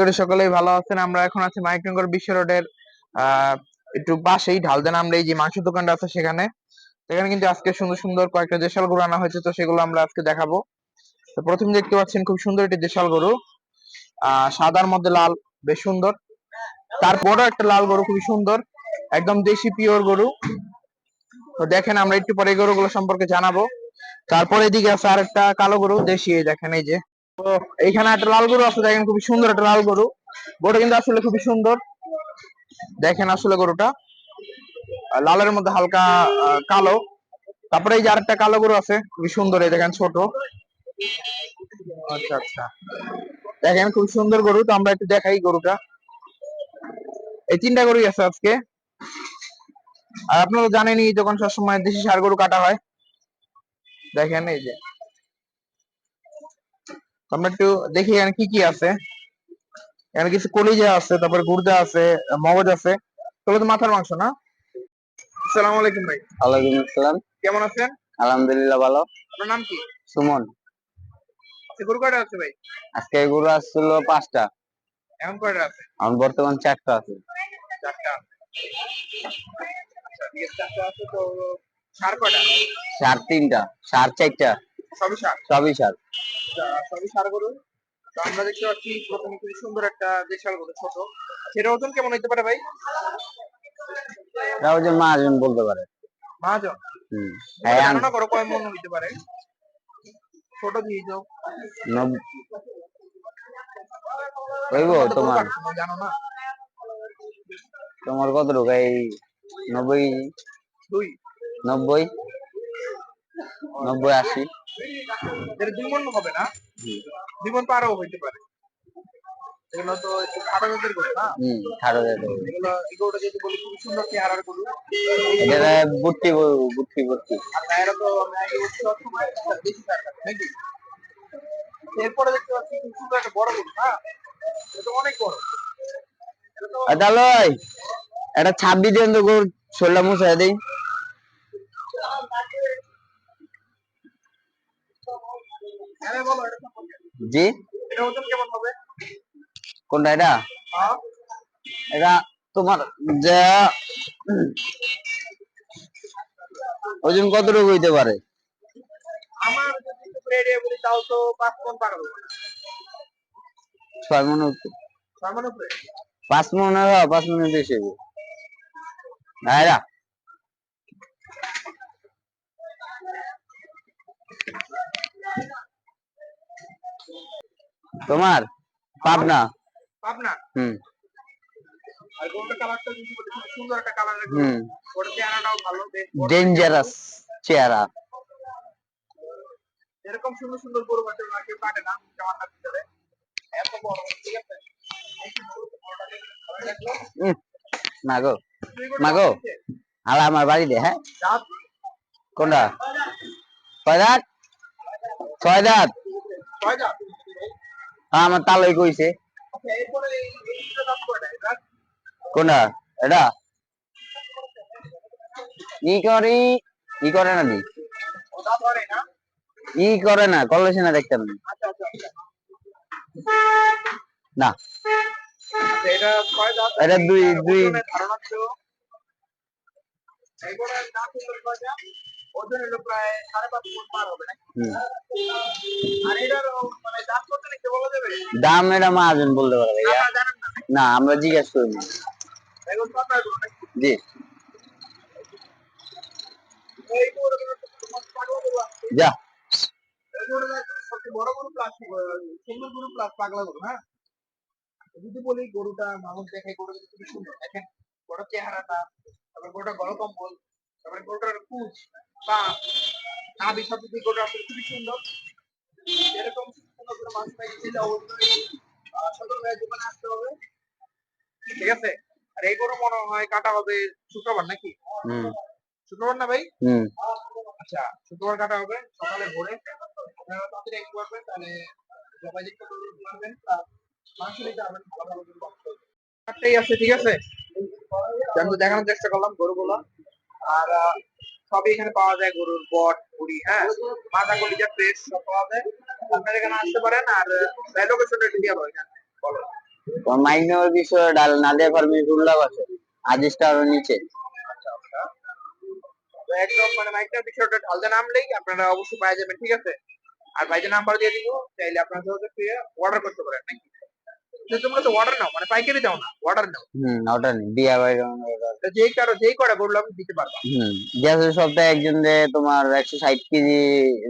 করি সকলেই ভালো আছেন। আমরা এখন আছি মাইকনগর বিশ্ব রোডের একটু পাশেই ঢালদা নামলে এই যে মাংস দোকানটা আছে সেখানে। এখানে কিন্তু আজকে সুন্দর সুন্দর কয়েকটা দেশাল গরু আনা হয়েছে, তো সেগুলো আমরা আজকে দেখাবো। তো প্রথম দেখতে পাচ্ছেন খুব সুন্দর একটি দেশাল গরু। আহ, সাদার মধ্যে লাল, বেশ সুন্দর। তারপরও একটা লাল গরু, খুবই সুন্দর। একদম দেশি পিওর গরু। তো দেখেন, আমরা একটু পরে গরুগুলো সম্পর্কে জানাব। তারপরে এদিকে আছে আরেকটা কালো গরু, দেশি দেখেন এই যে। তো এইখানে একটা লাল গরু আছে, দেখেন খুবই সুন্দর একটা লাল গরু। গরুটা কিন্তু আসলে খুবই সুন্দর। দেখেন আসলে গরুটা। লালের মধ্যে হালকা কালো। তারপরে এই যে আরেকটা কালো গরু আছে, খুবই সুন্দর, এই দেখেন ছোট। আচ্ছা আচ্ছা। দেখেন খুব সুন্দর গরু, তো আমরা একটু দেখাই গরুটা। এই তিনটা গরুই আছে আজকে। আর আপনারা জানেনই যখন সবসময় দেশি সার গরু কাটা হয়। দেখেন এই যে। আমরা একটু দেখি এখানে কি কি আছে। এখানে কিছু কলিজা আছে তারপরে গুর্দা আছে মগজ আছে। তবে তো মাথার মাংস না? আসসালামু আলাইকুম ভাই। ওয়ালাইকুম আসসালাম। কেমন আছেন? আলহামদুলিল্লাহ ভালো। আপনার নাম কি? সুমন। আচ্ছা, গরু কয়টা আছে ভাই? আজকে এগুলো আসছিল পাঁচটা। এখন কয়টা আছে? এখন বর্তমান চারটা আছে। চারটা আছে। আচ্ছা সার কয়টা? সার তিনটা সার চারটা। সবই সার। সবই সার। আচ্ছা, সবই সার গরু তো আমরা দেখতে পাচ্ছি প্রথমে খুবই সুন্দর একটা দেশাল গরু ছোট। সেটা ওজন কেমন হইতে পারে ভাই? এটা যে মাহাজন বলতে পারে। মহাজন? হুম। হ্যাঁ, ধারণা করো কয় মন হইতে পারে? ছোট দিয়ে যাও হইব তোমার। জানো না? তোমার কত টাকা এই নব্বই দুই। নব্বই। নব্বই আশি। দুই মন হবে না। দুই মন পারও হইতে পারে। এগুলো তো একটু খাটো জাতের গরু না হম ঠারো দেয় এগুলো এই যদি বলি খুবই সুন্দর চেহারার গরু। এটা বুট্টি গরু, বুট্টি বুট্টি আর গায়েরা তো আমরা এই উৎসব সময় বেশি তার নাকি? এরপরে দেখতে পাচ্ছি খুব সুন্দর একটা বড় গরু না? এটা তো অনেক বড়। এটা ছাব্বিশ দিন তো গরু হ্যাঁ বলো জি? ওজন কোনটা এটা? হ্যাঁ। এটা তোমার যে ওজন কতটুকু হইতে পারে? আমার যদি বলি তাও তো পাঁচ মন পার হবে ছয় মন ছয় মন পাঁচ মন পাঁচ মন বেশি ভাইরা তোমার পাবনা। পাবনা? হুম। আর গরুটার কালারটা যদি বলি খুব সুন্দর একটা কালার হুম। ওর চেহারাটাও ভালো বেশ বড়। ডেঞ্জারাস চেহারা। এরকম সুন্দর সুন্দর গরু বাচ্চা ওরা কেউ কাটে না জামাটার ভিতরে এত বড় ঠিক আছে? এই যে গরুটা বড়টা দেখে ভালো লাগল। উম, না গো দুই গরু মাগো। আছে। আর আমার বাড়িতে হ্যাঁ? দাঁত? কোনটা? ছয় দাঁত ছয় দাঁত ছয় দাঁত হ্যাঁ, আমার তালই কইছে। কোনটা? এটা? ই করি ই করে না দি। না? ই করে না কলেছে না দেখতাম না। আচ্ছা আচ্ছা। আচ্ছা না ছয় দাঁত? এটা দুই দুই। ওজন হলো প্রায় সাড়ে পাঁচ মণ পার হবে নাকি? আর এটার মানে দাঁত কত নিতে বলা যাবে দাম এটা মাহাজন বলতে পারে ভাইয়া। আপনারা জানেন না আমরা জিজ্ঞেস করি না। জি। যা বড় গরু plus, সুন্দর গরু plus পাগলা গরু, হ্যাঁ? যদি বলি গরুটা মানুষ দেখে গরু খুবই সুন্দর। দেখেন বড় চেহারাটা তারপরে গরুটা গল কম্বল তারপরে গরুটার কুচ। নাভি গরুটা আসলে খুবই সুন্দর। এরকম সুন্দর করে মানুষ পাই ছিল অবশ্যই আহ, সদর দোকানে আসতে হবে। ঠিক আছে? আর এই গরু মনে হয় কাটা হবে শুক্রবার নাকি? শুক্রবার না ভাই? আচ্ছা শুক্রবার কাটা হবে সকালে ভোরে। আপনারা তাড়াতাড়ি তাহলে পারবেন আর মাংস নিতে পারবেন ভালো ভালো গরু আছে ঠিক আছে? আমি দেখানোর চেষ্টা করলাম গরুগুলো। আর সবই এখানে পাওয়া যায় গরুর বট বুড়ি হ্যাঁ? মাথা কলিজা ফ্রেশ সব পাওয়া যায়। আপনারা এখানে আসতে পারেন আর লোকেশনটা একটু দিয়ে দাও এখানে বলো। মাইকনগর বিশ্ব ডাল ফার্মের উল্লাভ আছে। আজিস্টার নিচে। তো একদম মানে মাইকটার বিষয়টা ঢালতে নামলেই আপনারা অবশ্যই পাওয়া যাবেন ঠিক আছে? আর ভাইদের নাম্বার দিয়ে দিব চাইলে আপনারা যোগাযোগ করে অর্ডার করতে পারেন নাকি? তোমরা তো অর্ডার নাও মানে পাইকারি দাও না অর্ডার নাও। হুম নেই ডিআইওয়াই তো যেই কারও যেই দিতে পারবা। হুম সপ্তাহে একজন যে তোমার একশো ষাট কেজি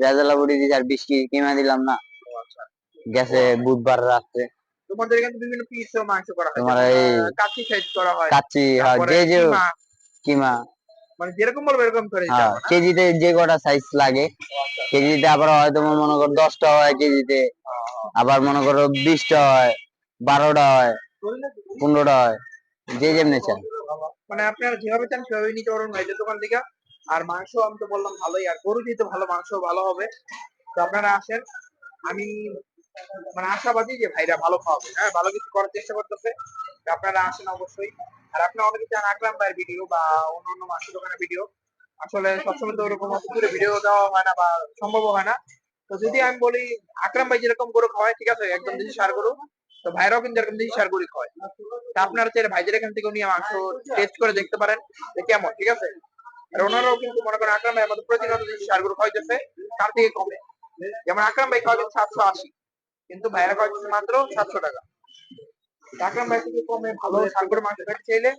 রেজালা বড়ি দিয়েছে আর বিশ কেজি কিনা দিলাম না গেছে বুধবার রাত্রে। তোমাদের এখানে বিভিন্ন পিস মাংস করা হয় তোমার এই- কাচ্চি সাইজ করা হয় কাচ্চি হ্যাঁ, যে যে কিমা, কিমা। মানে যেরকম বলব এরকম করে হ্যাঁ? কেজিতে যে কটা সাইজ লাগে কেজিতে আবার হয় তোমার মনে করো দশটা হয় কেজিতে আবার মনে করো বিশটা হয় বারোটা হয়, পনেরোটা হয়, যে যেমনি চায়। মানে আপনারা যেভাবে চান সেভাবে নিতে পারবেন ভাইদের দোকান থেকে। আর মাংস আমি তো বললাম ভালোই, আর গরু যেহেতু ভালো, মাংস ভালো হবে। তো আপনারা আসেন, আমি মানে আশাবাদী যে ভাইরা ভালো খাওয়াবে। হ্যাঁ ভালো কিছু করার চেষ্টা করতেছে আপনারা আসেন অবশ্যই। আর আপনারা অনেকে চান আকরাম ভাইয়ের ভিডিও বা অন্য অন্য মাংস দোকানের ভিডিও আসলে সবসময় তো ওরকম দূরে ভিডিও দেওয়া হয় না বা সম্ভব হয় না। তো যদি আমি বলি, আকরাম ভাই যেরকম গরু খাওয়ায়, ঠিক আছে, একদম দেশি সার গরু। তো ভাইরাও কিন্তু এরকম সার গরু খাওয়ায়। তা আপনারা চাইলে ভাইদের এখান থেকে নিয়ে মাংস টেস্ট করে দেখতে পারেন। যে কেমন, ঠিক আছে? আর ওনারাও কিন্তু মনে করেন আকরাম ভাই আমাদের প্রতিনিয়ত যে সারগুলো খাওয়াইতেছে। তার থেকে কমে। যেমন আকরাম ভাই খাওয়াচ্ছে সাতশো আশি, কিন্তু ভাইরা খাওয়াচ্ছে মাত্র সাতশো টাকা। আকরাম ভাই থেকে কমে ভালো সারগুলো মাংস খেতে চাইলে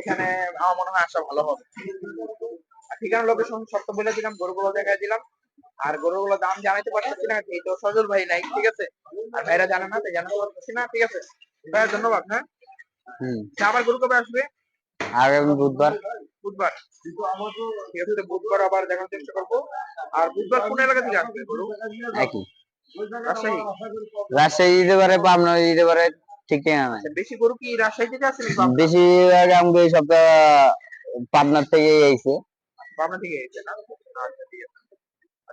এখানে আমার মনে হয় আসা ভালো হবে। ঠিকানা লোকেশন তো বলে দিলাম, গরুগুলো দেখাই দিলাম। আর গরুগুলো দাম জানাইতে পারতেছি না এই তো সজল ভাই নাই ঠিক আছে? আর ভাইরা জানে না তাই জানাতে পারতেছি না ঠিক আছে? ভাইয়া ধন্যবাদ হ্যাঁ? হুম। আচ্ছা, আবার গরু কবে আসবে? আগামী বুধবার। বুধবার। ঠিক আছে তো বুধবার আবার দেখার চেষ্টা করব। আর বুধবার কোন এলাকা থেকে আসবে গরু? একই। রাজশাহী। রাজশাহী দিতে পারে পাবনা দিতে পারে ঠিক ঠিকানা নাই। আচ্ছা, বেশি গরু কি রাজশাহী থেকে আসে? বেশিরভাগ আমাকে এই সপ্তাহ পাবনার থেকে আইছে। পাবনা থেকে এসেছে না?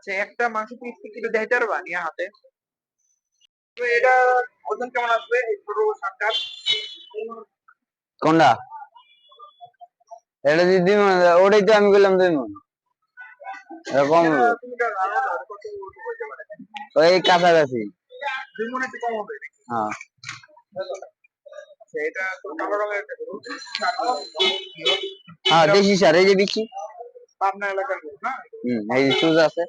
আচ্ছা আছে একটা মাংস পিস কি কিলো দেখাইতে পারবা নিয়ে হাতে। তো এটা ওজন কেমন আসবে? এই ছোট সাতটা কোনটা? এটা যদি ওটাই তো আমি বললাম দুই মন এরকম ওই কাছাকাছি। দুই মনে একটু কম হবে হ্যাঁ। আচ্ছা, হ্যাঁ দেশি সার এই যে বিচি আপনার এলাকার হম এই চুজ আছে।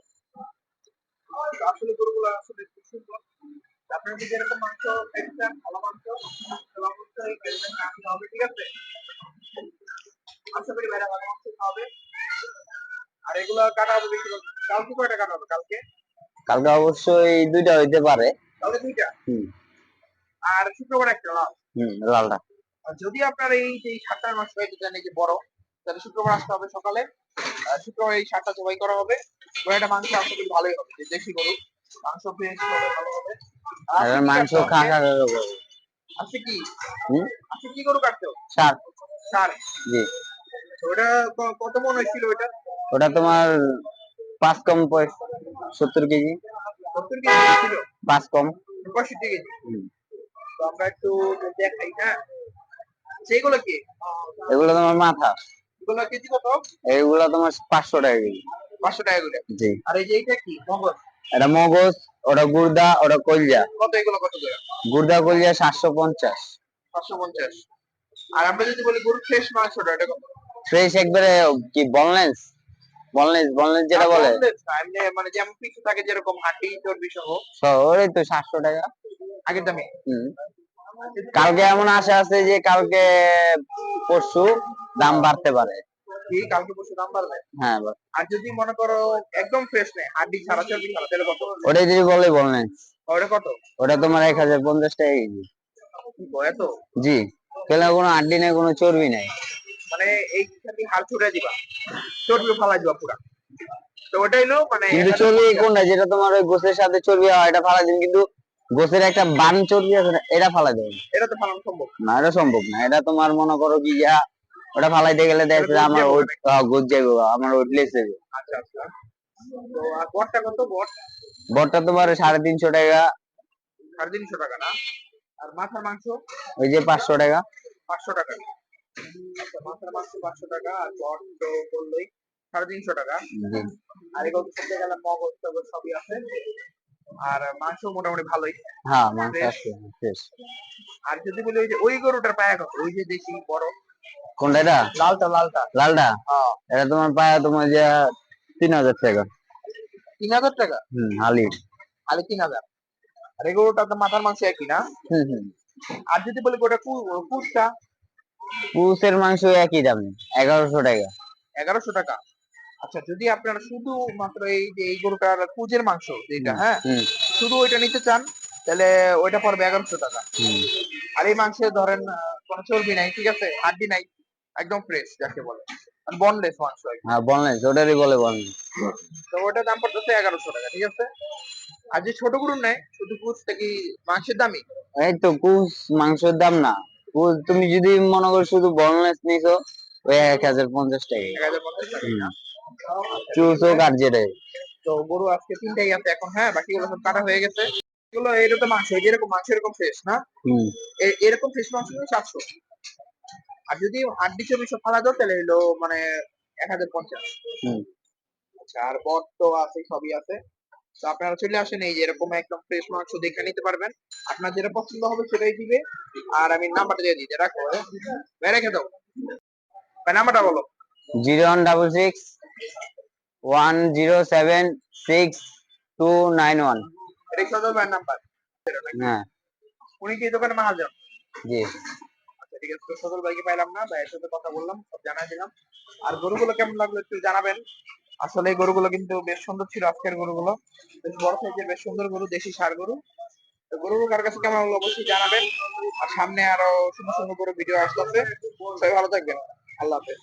আসলে গরুগুলো আসলে খুব সুন্দর। আপনারা যদি এরকম মাংস ভালো মাংস তাহলে অবশ্যই বেলবেন আসতে হবে ঠিক আছে? আশা করি ভাইরা ভালো মাংস খাওয়াবে। আর এগুলো কাটা হবে বেশি কালকে কয়টা কাটা হবে কালকে? কালকে অবশ্যই দুইটা হইতে পারে। কালকে দুইটা? হুম। আর শুক্রবার একটা লাভ হুম লালটা। আর যদি আপনার এই যে সাতটার মাংস খাইতে চান এই যে বড় তাহলে শুক্রবার আসতে হবে সকালে। শুক্রবার এই সাতটা জবাই করা হবে। ওটা মাংস আশা করি ভালোই হবে দেশি গরু। মাংস হবে ভালো হবে। আর মাংস কাটতে খা হবে? আজকে কি? আজকে কি গরু হবে? সার। সার। জি। ওটা কত মন হয়েছিল ওটা ওটা তোমার পাঁচ কম সত্তর কেজি। সত্তর কেজি ছিল পাঁচ কম। পঁয়ষট্টি কেজি। তো আমরা একটু দেখাই হ্যাঁ? সেইগুলো কি? এগুলো তোমার মাথা। এগুলো কেজি কত? এইগুলো তোমার পাঁচশো টাকা কেজি। পাঁচশো টাকা করে। জি। আর এই যে এইটা কি? মগজ? এটা মগজ ওটা গুর্দা ওটা কলজা। কত এগুলো কত করে? গুর্দা কলজা সাতশো পঞ্চাশ। পাঁচশো পঞ্চাশ। আর আমরা যদি বলি গরুর ফ্রেশ মাংসটা এটা কত? ফ্রেশ একবারে কি বললেন্স বললেন্স বললেন্স যেটা বলে। মানে যেমন পিছু থাকে যেরকম হাড্ডি চর্বি সহ। সো ওই তো সাতশো টাকা। আগের দামে? হুম। কালকে এমন আশা আছে যে কালকে পরশু দাম বাড়তে পারে। কি? কালকে পরশু দাম বাড়বে? হ্যাঁ আর যদি মনে করো একদম ফ্রেশ নেই হাড্ডি ছাড়া চর্বি ছাড়া তাহলে কত? যদি বলে বললেন্স ওটা কত? ওটা তোমার এক হাজার পঞ্চাশ টাকা কেজি। এত? জি। কেন কোনো আড্ডি নেই কোনো চর্বি নাই। মানে এই হাল ছুটে দিবা। চর্বি ফালাই দিবা পুরা। তো ওটাই হলো মানে কিন্তু চর্বি কোনটা? যেটা তোমার ওই গোছের সাথে চর্বি হয় এটা ফালা দিন কিন্তু গোছের একটা বান চর্বি আছে না, এটা ফালা দেবে। এটা তো ফালানো সম্ভব। না এটা সম্ভব না এটা তোমার মনে করো কি যা ওটা ফালাইতে গেলে দেখছে গোছ আমার ওই গোজ যাবে আমার ওই প্লেস যাবে আচ্ছা আচ্ছা। তো আর বটটা কত? বট? বটটা তোমার সাড়ে তিনশো টাকা। সাড়ে তিনশো টাকা না? আর মাথার মাংস? ওই যে পাঁচশো টাকা। পাঁচশো টাকা। আচ্ছা মাথার মাংস পাঁচশো টাকা আর বট তো বললোই সাড়ে তিনশো টাকা। আর এগুলো সবথেকে গেলে মগজ সবই আছে। আর মাংস মোটামুটি ভালোই। হ্যাঁ মাংস? আছে ফ্রেশ আর যদি বলি ওই যে ওই গরুটার পায়া কত? ওই যে দেশি বড়। কোনটা এটা? লালটা লালটা। লালটা? হ্যাঁ। এটা তোমার পায়া তোমার যে তিন হাজার টাকা। তিন হাজার টাকা? হুম হালি। আরে তিন হাজার। আর এই গরুটা তো মাথার মাংস একই না? হুম হুম। আর যদি বলি গোটা কুচটা পুষের মাংস একই দাম এগারোশো টাকা। এগারোশো টাকা। আচ্ছা যদি আপনারা শুধু মাত্র এই যে এই গরুটার কুজের মাংস যেটা হ্যাঁ? শুধু ওইটা নিতে চান তাহলে ওইটা পড়বে এগারোশো টাকা। আর এই মাংসে ধরেন কোনো চর্বি নাই ঠিক আছে? হাড্ডি নাই একদম ফ্রেশ যাকে বলে। বনলেস মাংস হ্যাঁ বললেন ওটারই বলে বললেন তো ওটার দাম পড়তেছে এগারোশো টাকা ঠিক আছে? আর যে ছোট গরুর নেয় শুধু কুচটা কি মাংসের দামই? এই তো কুস মাংসের দাম না। তুমি যদি মনে করো শুধু বনলেস নিছো ওই এক হাজার পঞ্চাশ টাকা। এক হাজার পঞ্চাশ টাকা। চুস হোক আর তো গরু আজকে তিনটাই আছে এখন হ্যাঁ বাকিগুলো সব কাটা হয়ে গেছে। এগুলো এটা তো মাংস এই এরকম মাংস এরকম ফ্রেশ না? হুম। এরকম ফ্রেশ মাংস সাতশো। আর যদি হাড্ডি চর্বি সব ফালা দাও তাহলে হলো মানে এক হাজার পঞ্চাশ। হুম। আচ্ছা আর বট তো আছে সবই আছে। তো আপনারা চলে আসেন এই যে এরকম একদম ফ্রেশ মাংস দেখে নিতে পারবেন। আপনার যেটা পছন্দ হবে সেটাই দিবে। আর আমি নাম্বারটা দিয়ে দিতে রাখো হ্যাঁ? ভাই রেখে দাও। ভাই নাম্বারটা বলো। Zero one double six one zero seven six two nine one এটা সদর নাম্বার হ্যাঁ। উনি কি দোকানে মাহাজন? জি। ঠিক আছে। সদর ভাইকে পাইলাম না ভাইয়ের সাথে কথা বললাম সব জানাই দিলাম। আর গরুগুলো কেমন লাগল একটু জানাবেন। আসলে এই গরুগুলো কিন্তু বেশ সুন্দর ছিল আজকের গরুগুলো। বেশ বড় সাইজের বেশ সুন্দর গরু দেশি সার গরু। তো গরুগুলো কার কাছে কেমন লাগল অবশ্যই জানাবেন। আর সামনে আরও সুন্দর সুন্দর করে ভিডিও আসতেছে। সবাই ভালো থাকবেন। আল্লাহ হাফেজ।